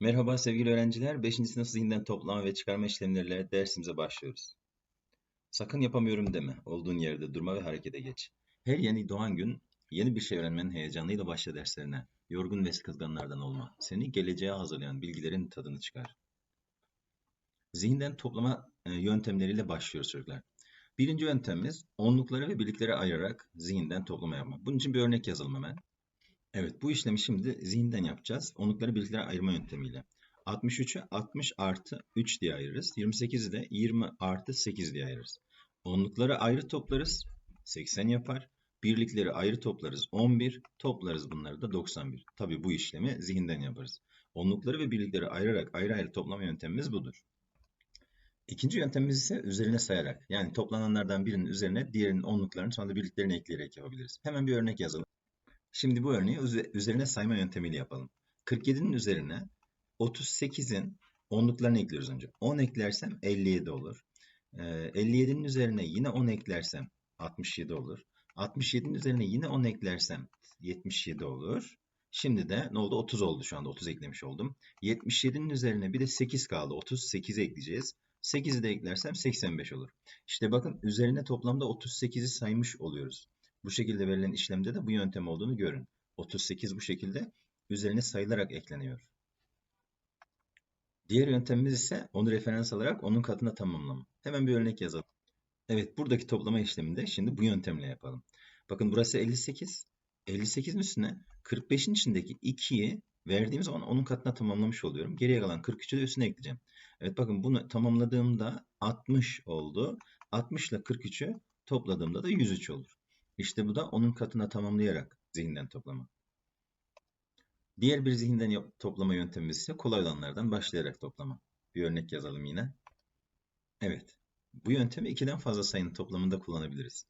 Merhaba sevgili öğrenciler. 5. sınıf zihinden toplama ve çıkarma işlemleriyle dersimize başlıyoruz. Sakın yapamıyorum deme. Olduğun yerde durma ve harekete geç. Her yeni doğan gün yeni bir şey öğrenmenin heyecanıyla başla derslerine. Yorgun ve kızganlardan olma. Seni geleceğe hazırlayan bilgilerin tadını çıkar. Zihinden toplama e, yöntemleriyle başlıyoruz çocuklar. Birinci yöntemimiz onlukları ve birlikleri ayırarak zihinden toplama yapmak. Bunun için bir örnek yazalım hemen. Evet bu işlemi şimdi zihinden yapacağız. Onlukları birliklere ayırma yöntemiyle. 63'ü 60 artı 3 diye ayırırız. 28'i de 20 artı 8 diye ayırırız. Onlukları ayrı toplarız. 80 yapar. Birlikleri ayrı toplarız. 11. Toplarız bunları da 91. Tabi bu işlemi zihinden yaparız. Onlukları ve birlikleri ayırarak ayrı ayrı toplama yöntemimiz budur. İkinci yöntemimiz ise üzerine sayarak. Yani toplananlardan birinin üzerine diğerinin onluklarını sonra birliklerini ekleyerek yapabiliriz. Hemen bir örnek yazalım. Şimdi bu örneği üzerine sayma yöntemiyle yapalım. 47'nin üzerine 38'in onluklarını ekliyoruz önce. 10 eklersem 57 olur. 57'nin ee, üzerine yine 10 eklersem 67 olur. 67'nin üzerine yine 10 eklersem 77 olur. Şimdi de ne oldu? 30 oldu şu anda. 30 eklemiş oldum. 77'nin üzerine bir de 8 kaldı. 38 ekleyeceğiz. 8'i de eklersem 85 olur. İşte bakın üzerine toplamda 38'i saymış oluyoruz. Bu şekilde verilen işlemde de bu yöntem olduğunu görün. 38 bu şekilde üzerine sayılarak ekleniyor. Diğer yöntemimiz ise onu referans alarak onun katına tamamlama. Hemen bir örnek yazalım. Evet buradaki toplama işleminde şimdi bu yöntemle yapalım. Bakın burası 58. 58'in üstüne 45'in içindeki 2'yi verdiğim zaman onun katına tamamlamış oluyorum. Geriye kalan 43'ü de üstüne ekleyeceğim. Evet bakın bunu tamamladığımda 60 oldu. 60 ile 43'ü topladığımda da 103 olur. İşte bu da onun katına tamamlayarak zihinden toplama. Diğer bir zihinden toplama yöntemimiz ise kolay olanlardan başlayarak toplama. Bir örnek yazalım yine. Evet. Bu yöntemi ikiden fazla sayının toplamında kullanabiliriz.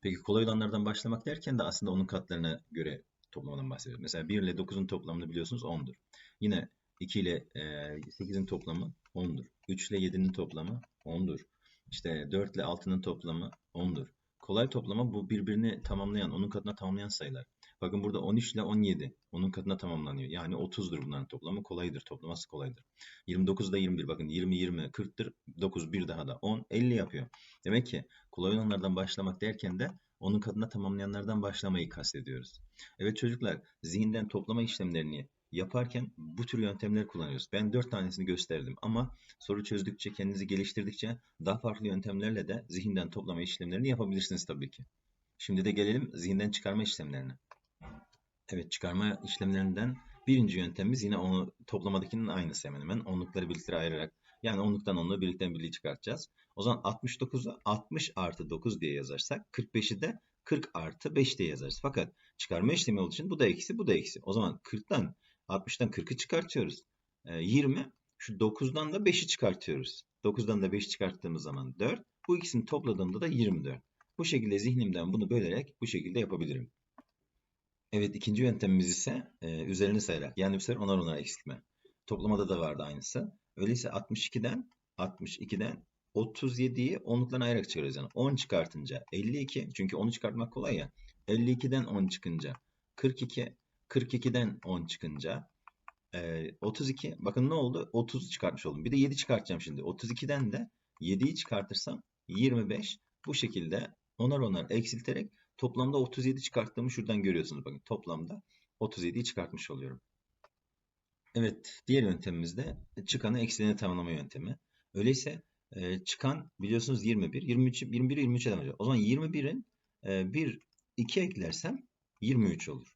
Peki kolay olanlardan başlamak derken de aslında onun katlarına göre toplamadan bahsediyoruz. Mesela 1 ile 9'un toplamını biliyorsunuz 10'dur. Yine 2 ile 8'in toplamı 10'dur. 3 ile 7'nin toplamı 10'dur. İşte 4 ile 6'nın toplamı 10'dur. Kolay toplama bu birbirini tamamlayan, onun katına tamamlayan sayılar. Bakın burada 13 ile 17 onun katına tamamlanıyor. Yani 30'dur bunların toplamı. Kolaydır. Toplaması kolaydır. 29 da 21. Bakın 20 20 40'tır. 9 bir daha da 10 50 yapıyor. Demek ki kolay olanlardan başlamak derken de onun katına tamamlayanlardan başlamayı kastediyoruz. Evet çocuklar zihinden toplama işlemlerini yaparken bu tür yöntemler kullanıyoruz. Ben dört tanesini gösterdim ama soru çözdükçe, kendinizi geliştirdikçe daha farklı yöntemlerle de zihinden toplama işlemlerini yapabilirsiniz tabii ki. Şimdi de gelelim zihinden çıkarma işlemlerine. Evet çıkarma işlemlerinden birinci yöntemimiz yine onu toplamadakinin aynısı hemen hemen. Onlukları birliklere ayırarak yani onluktan onluğu birlikten birliği çıkartacağız. O zaman 69'u 60 artı 9 diye yazarsak 45'i de 40 artı 5 diye yazarız. Fakat çıkarma işlemi olduğu için bu da eksi bu da eksi. O zaman 40'tan 60'tan 40'ı çıkartıyoruz. 20. Ee, şu 9'dan da 5'i çıkartıyoruz. 9'dan da 5 çıkarttığımız zaman 4. Bu ikisini topladığımda da 24. Bu şekilde zihnimden bunu bölerek bu şekilde yapabilirim. Evet ikinci yöntemimiz ise e, üzerine sayarak. Yani bu sefer onar onar eksiltme. Toplamada da vardı aynısı. Öyleyse 62'den 62'den 37'yi onluklarına ayırarak çıkarıyoruz. Yani 10 çıkartınca 52. Çünkü 10'u çıkartmak kolay ya. 52'den 10 çıkınca 42. 42'den 10 çıkınca e, 32. Bakın ne oldu? 30 çıkartmış oldum. Bir de 7 çıkartacağım şimdi. 32'den de 7'yi çıkartırsam 25. Bu şekilde onar onar eksilterek toplamda 37 çıkarttığımı şuradan görüyorsunuz. Bakın toplamda 37'yi çıkartmış oluyorum. Evet, diğer yöntemimiz de çıkanı eksilene tamamlama yöntemi. Öyleyse e, çıkan biliyorsunuz 21, 23, 21, 23'e devam ediyor. O zaman 21'in e, 1, 2 eklersem 23 olur.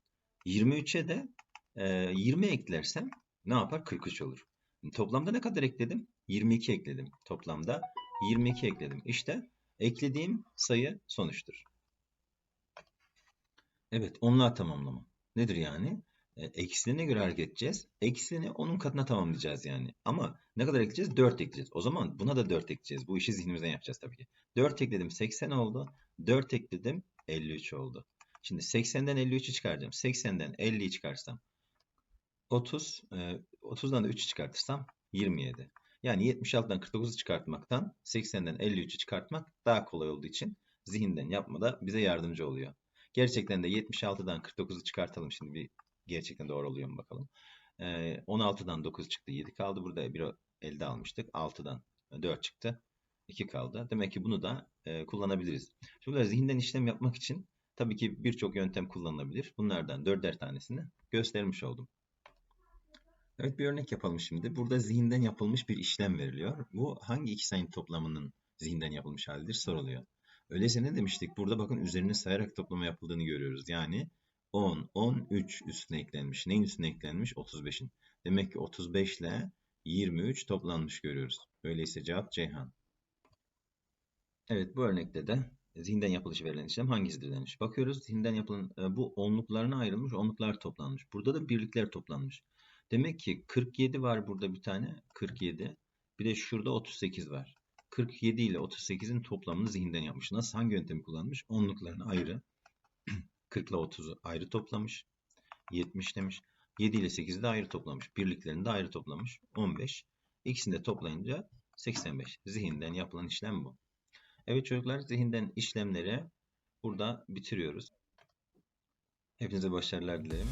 23'e de e, 20 eklersem ne yapar? 43 olur. Toplamda ne kadar ekledim? 22 ekledim. Toplamda 22 ekledim. İşte eklediğim sayı sonuçtur. Evet, onluğa tamamlama. Nedir yani? E, eksiline göre hareket edeceğiz. Eksini onun katına tamamlayacağız yani. Ama ne kadar ekleyeceğiz? 4 ekleyeceğiz. O zaman buna da 4 ekleyeceğiz. Bu işi zihnimizden yapacağız tabii ki. 4 ekledim 80 oldu. 4 ekledim 53 oldu. Şimdi 80'den 53'ü çıkaracağım. 80'den 50'yi çıkarsam 30, 30'dan da 3'ü çıkartırsam 27. Yani 76'dan 49'u çıkartmaktan 80'den 53'ü çıkartmak daha kolay olduğu için zihinden yapmada bize yardımcı oluyor. Gerçekten de 76'dan 49'u çıkartalım şimdi bir gerçekten doğru oluyor mu bakalım. Ee, 16'dan 9 çıktı. 7 kaldı. Burada bir elde almıştık. 6'dan 4 çıktı. 2 kaldı. Demek ki bunu da e, kullanabiliriz. Çocuklar zihinden işlem yapmak için tabii ki birçok yöntem kullanılabilir. Bunlardan dörder tanesini göstermiş oldum. Evet bir örnek yapalım şimdi. Burada zihinden yapılmış bir işlem veriliyor. Bu hangi iki sayının toplamının zihinden yapılmış halidir soruluyor. Öyleyse ne demiştik? Burada bakın üzerine sayarak toplama yapıldığını görüyoruz. Yani 10, 13 üstüne eklenmiş. Neyin üstüne eklenmiş? 35'in. Demek ki 35 ile 23 toplanmış görüyoruz. Öyleyse cevap Ceyhan. Evet bu örnekte de zihinden yapılışı verilen işlem hangisidir demiş. Bakıyoruz zihinden yapılan e, bu onluklarına ayrılmış, onluklar toplanmış. Burada da birlikler toplanmış. Demek ki 47 var burada bir tane. 47. Bir de şurada 38 var. 47 ile 38'in toplamını zihinden yapmış. Nasıl? Hangi yöntemi kullanmış? Onluklarını ayrı. 40 ile 30'u ayrı toplamış. 70 demiş. 7 ile 8'i de ayrı toplamış. Birliklerini de ayrı toplamış. 15. İkisini de toplayınca 85. Zihinden yapılan işlem bu. Evet çocuklar zihinden işlemleri burada bitiriyoruz. Hepinize başarılar dilerim.